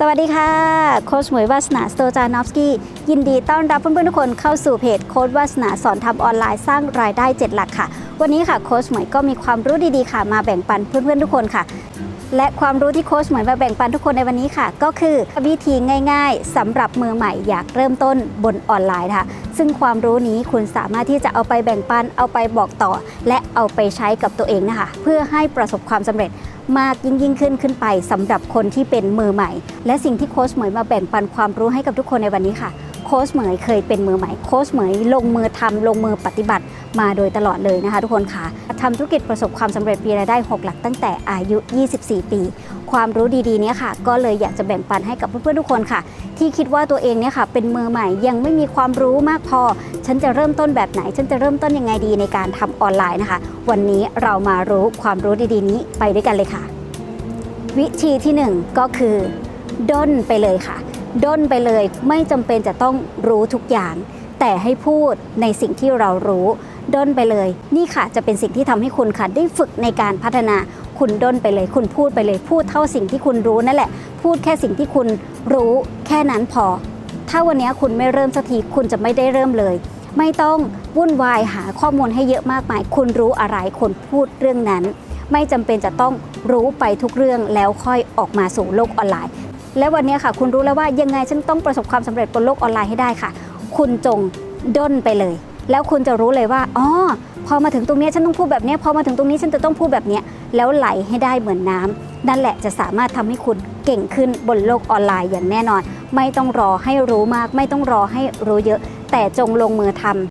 สวัสดีค่ะ โค้ชหมวยวาสนาสโตจานอฟสกี้ ยินดีต้อนรับเพื่อนๆทุกคนเข้าสู่เพจโค้ชวาสนาสอนทำออนไลน์สร้างรายได้ 7 หลักค่ะ วันนี้ค่ะโค้ชหมวยก็มีความรู้ดีๆค่ะ มาแบ่งปันเพื่อนๆทุกคนค่ะ และความรู้ที่โค้ชหมวยมาแบ่งปันทุกคนในวันนี้ค่ะ ก็คือวิธีง่าย ๆสำหรับมือใหม่อยากเริ่มต้นบนออนไลน์ค่ะ ซึ่งความรู้นี้คุณสามารถที่จะเอาไปแบ่งปันเอาไปบอกต่อ และเอาไปใช้กับตัวเองนะคะ เพื่อให้ประสบความสำเร็จ มากยิ่งยิ่งขึ้นขึ้นไปสำหรับคนที่เป็นมือใหม่ และสิ่งที่โค้ชเหมยมาแบ่งปันความรู้ให้กับทุกคนในวันนี้ค่ะโค้ชเหมยเคยเป็นมือใหม่โค้ชเหมยลงมือทำลงมือปฏิบัติมาโดยตลอดเลยนะคะ ทุกคนค่ะทำธุรกิจประสบความสำเร็จปีรายได้ 6 หลักตั้งแต่อายุ 24 ปี ความรู้ดีๆเนี้ค่ะ ก็เลยอยากจะแบ่งปันให้กับเพื่อนๆทุกคนค่ะ ที่คิดว่าตัวเองเนี่ยค่ะ เป็นมือใหม่ยังไม่มีความรู้มากพอ ฉันจะเริ่มต้นแบบไหน ฉันจะเริ่มต้นยังไงดีในการทำออนไลน์นะคะ วันนี้เรามารู้ความรู้ดีๆ นี้ไปด้วยกันเลยค่ะ วิธีที่หนึ่งก็คือด้นไปเลยค่ะ ด้นไปเลยไม่จำเป็นจะต้องรู้ทุกอย่าง แต่ให้พูดในสิ่งที่เรารู้ด้นไปเลย นี่ค่ะจะเป็นสิ่งที่ทำให้คุณค่ะได้ฝึกในการพัฒนา คุณด้นไปเลย คุณพูดไปเลย พูดเท่าสิ่งที่คุณรู้นั่นแหละ พูดแค่สิ่งที่คุณรู้แค่นั้นพอ ถ้าวันนี้คุณไม่เริ่มสักทีคุณจะไม่ได้เริ่มเลย ไม่ต้องวุ่นวายหาข้อมูลให้เยอะมากมาย คุณรู้อะไรคุณพูดเรื่องนั้น ไม่จำเป็นจะต้องรู้ไปทุกเรื่องแล้วค่อยออกมาสู่โลกออนไลน์ และวันนี้ค่ะ คุณรู้แล้วว่ายังไงฉันต้องประสบความสำเร็จบนโลกออนไลน์ให้ได้ค่ะ คุณจงด้นไปเลย แล้วคุณจะรู้เลยว่าอ๋อพอมาถึงตรงนี้ฉันต้องพูดแบบนี้พอมาถึงตรงนี้ฉันจะต้องพูดแบบนี้แล้วไหลให้ได้เหมือนน้ำนั่นแหละจะสามารถทำให้คุณเก่งขึ้นบนโลกออนไลน์อย่างแน่นอน ไม่ต้องรอให้รู้มาก ไม่ต้องรอให้รู้เยอะ แต่จงลงมือทำ